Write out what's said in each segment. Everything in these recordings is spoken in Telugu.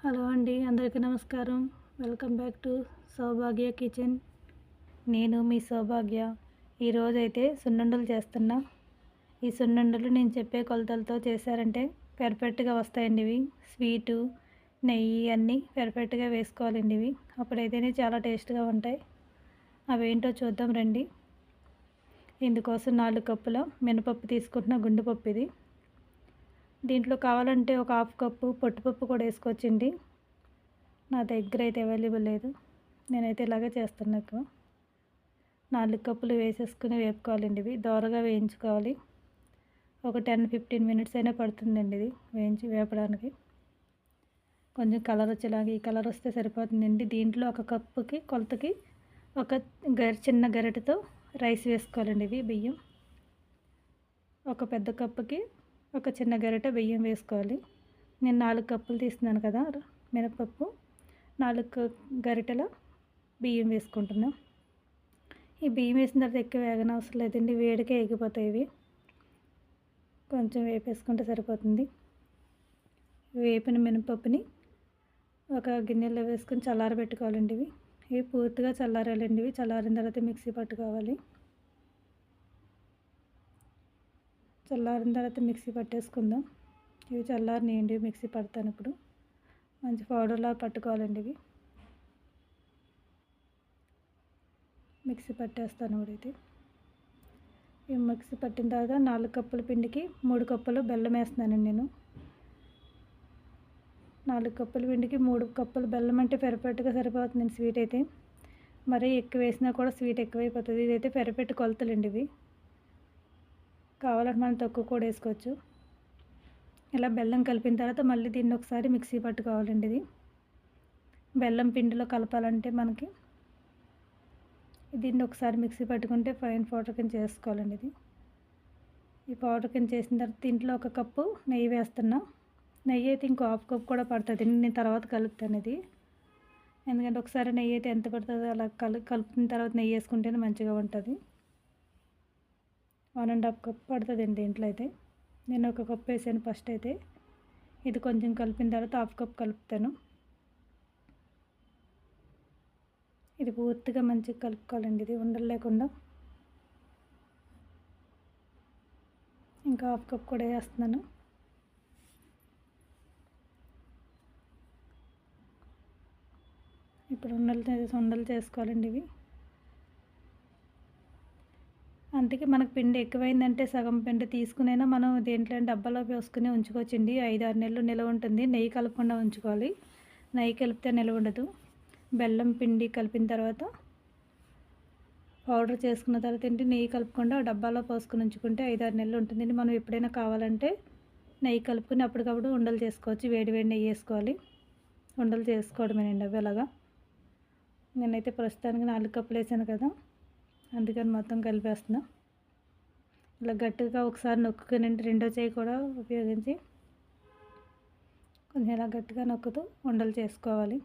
హలో అండి అందరికీ నమస్కారం. Welcome back to Saubhagya kitchen. నేను మీ సౌభాగ్య. ఈరోజైతే సున్నుండలు చేస్తున్నా. ఈ సున్నుండలు నేను చెప్పే కొలతలతో చేశారంటే పెర్ఫెక్ట్గా వస్తాయండి ఇవి. స్వీటు నెయ్యి అన్నీ పెర్ఫెక్ట్గా వేసుకోవాలండి ఇవి. అప్పుడైతేనే చాలా టేస్ట్గా ఉంటాయి. అవేంటో చూద్దాం రండి. ఇందుకోసం నాలుగు కప్పుల మినపప్పు తీసుకుంటున్న గుండు పప్పు ఇది. దీంట్లో కావాలంటే ఒక హాఫ్ కప్పు పొట్టుపప్పు కూడా వేసుకోవచ్చండి. నా దగ్గర అయితే అవైలబుల్ లేదు. నేనైతే ఇలాగే చేస్తున్నా ఎక్కువ. నాలుగు కప్పులు వేసేసుకుని వేపుకోవాలండి ఇవి. దోరగా వేయించుకోవాలి. ఒక టెన్ ఫిఫ్టీన్ మినిట్స్ అయినా పడుతుందండి ఇది వేయించి వేపడానికి. కొంచెం కలర్ వచ్చేలాగా ఈ కలర్ వస్తే సరిపోతుందండి. దీంట్లో ఒక కప్పుకి కొలతకి ఒక గరి చిన్న గరిటెతో రైస్ వేసుకోవాలండి ఇవి బియ్యం. ఒక పెద్ద కప్పుకి ఒక చిన్న గరిటె బియ్యం వేసుకోవాలి. నేను నాలుగు కప్పులు తీస్తున్నాను కదా మినపప్పు. నాలుగు గరిటల బియ్యం వేసుకుంటున్నాం. ఈ బియ్యం వేసిన తర్వాత ఎక్కువ వేగన అవసరం లేదండి వేడికే ఎగిపోతాయి ఇవి. కొంచెం వేపేసుకుంటే సరిపోతుంది. వేపిన మినపప్పుని ఒక గిన్నెలో వేసుకొని చల్లారబెట్టుకోవాలండి ఇవి. ఇవి పూర్తిగా చల్లారాలండి ఇవి. చల్లారిన తర్వాత మిక్సీ పట్టుకోవాలి. చల్లారిన తర్వాత మిక్సీ పట్టేసుకుందాం. ఇవి చల్లారినాయండి మిక్సీ పడతాను ఇప్పుడు. మంచి పౌడర్లా పట్టుకోవాలండి ఇవి. మిక్సీ పట్టేస్తాను ఇది. ఇవి మిక్సీ పట్టిన తర్వాత నాలుగు కప్పుల పిండికి మూడు కప్పులు బెల్లం వేస్తున్నానండి నేను. నాలుగు కప్పుల పిండికి మూడు కప్పులు బెల్లం అంటే పెరపెట్టుగా సరిపోతుంది స్వీట్ అయితే. మరీ ఎక్కువ వేసినా కూడా స్వీట్ ఎక్కువైపోతుంది. ఇదైతే పెరపెట్టు కొలతలండి ఇవి. కావాలంటే మనం తక్కువ కూడా వేసుకోవచ్చు. ఇలా బెల్లం కలిపిన తర్వాత మళ్ళీ దీన్ని ఒకసారి మిక్సీ పట్టుకోవాలండి ఇది. బెల్లం పిండిలో కలపాలంటే మనకి దీన్ని ఒకసారి మిక్సీ పట్టుకుంటే ఫైన్ పౌడర్ కింద చేసుకోవాలండి ఇది. ఈ పౌడర్ కింద చేసిన తర్వాత దీంట్లో ఒక కప్పు నెయ్యి వేస్తున్నా. నెయ్యి అయితే ఇంకో హాఫ్ కప్ కూడా పడుతుంది. నేను తర్వాత కలుపుతాను ఇది. ఎందుకంటే ఒకసారి నెయ్యి అయితే ఎంత పడుతుందో అలా కలు కలుపుతున్న తర్వాత నెయ్యి వేసుకుంటేనే మంచిగా ఉంటుంది. వన్ అండ్ హాఫ్ కప్ పడుతుందండి దీంట్లో అయితే. నేను ఒక కప్ వేసాను ఫస్ట్ అయితే. ఇది కొంచెం కలిపిన తర్వాత హాఫ్ కప్ కలుపుతాను. ఇది పూర్తిగా మంచిగా కలుపుకోవాలండి ఇది ఉండలు లేకుండా. ఇంకా హాఫ్ కప్ కూడా వేస్తున్నాను. ఇప్పుడు ఉండలు ఉండలు చేసుకోవాలండి ఇవి. అందుకే మనకు పిండి ఎక్కువైందంటే సగం పిండి తీసుకునైనా మనం దేంట్లో డబ్బాలో పోసుకుని ఉంచుకోవచ్చండి. ఐదు ఆరు నెలలు నిలవ ఉంటుంది. నెయ్యి కలపకుండా ఉంచుకోవాలి. నెయ్యి కలిపితే నిలవ ఉండదు. బెల్లం పిండి కలిపిన తర్వాత పౌడర్ చేసుకున్న తర్వాత ఏంటి నెయ్యి కలుపుకుండా డబ్బాలో పోసుకుని ఉంచుకుంటే ఐదు ఆరు నెలలు ఉంటుంది మనం ఎప్పుడైనా కావాలంటే నెయ్యి కలుపుకుని అప్పటికప్పుడు ఉండలు చేసుకోవచ్చు. వేడి వేడి నెయ్యి వేసుకోవాలి. ఉండలు చేసుకోవడమేనండి అవి అలాగా. నేనైతే ప్రస్తుతానికి నాలుగు కప్పులు వేసాను కదా. అందుకని మొత్తం కలిపేస్తున్నా. ఇలా గట్టిగా ఒకసారి నొక్కుని రెండో చేయి కూడా ఉపయోగించి కొంచెం ఇలా గట్టిగా నొక్కుతూ ఉండలు చేసుకోవాలి.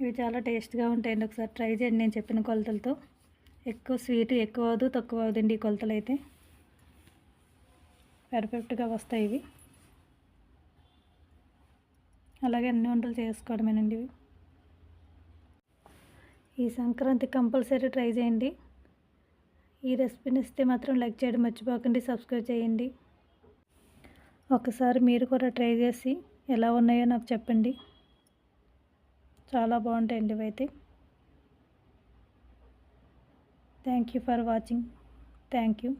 ఇవి చాలా టేస్ట్గా ఉంటాయండి. ఒకసారి ట్రై చేయండి నేను చెప్పిన కొలతలతో. ఎక్కువ స్వీట్ ఎక్కువ అవదు తక్కువ అవదండి ఈ కొలతలు అయితే పర్ఫెక్ట్గా వస్తాయి ఇవి. అలాగే అన్ని వంటలు చేసుకోవడమేనండి ఈ సంక్రాంతి కంపల్సరీ ట్రై చేయండి. ఈ రెసిపీని ఇస్తే మాత్రం లైక్ చేయడం మర్చిపోకండి సబ్స్క్రైబ్ చేయండి. ఒకసారి మీరు కూడా ట్రై చేసి ఎలా ఉన్నాయో నాకు చెప్పండి. చాలా బాగుంటాయండి ఇవైతే thank you for watching thank you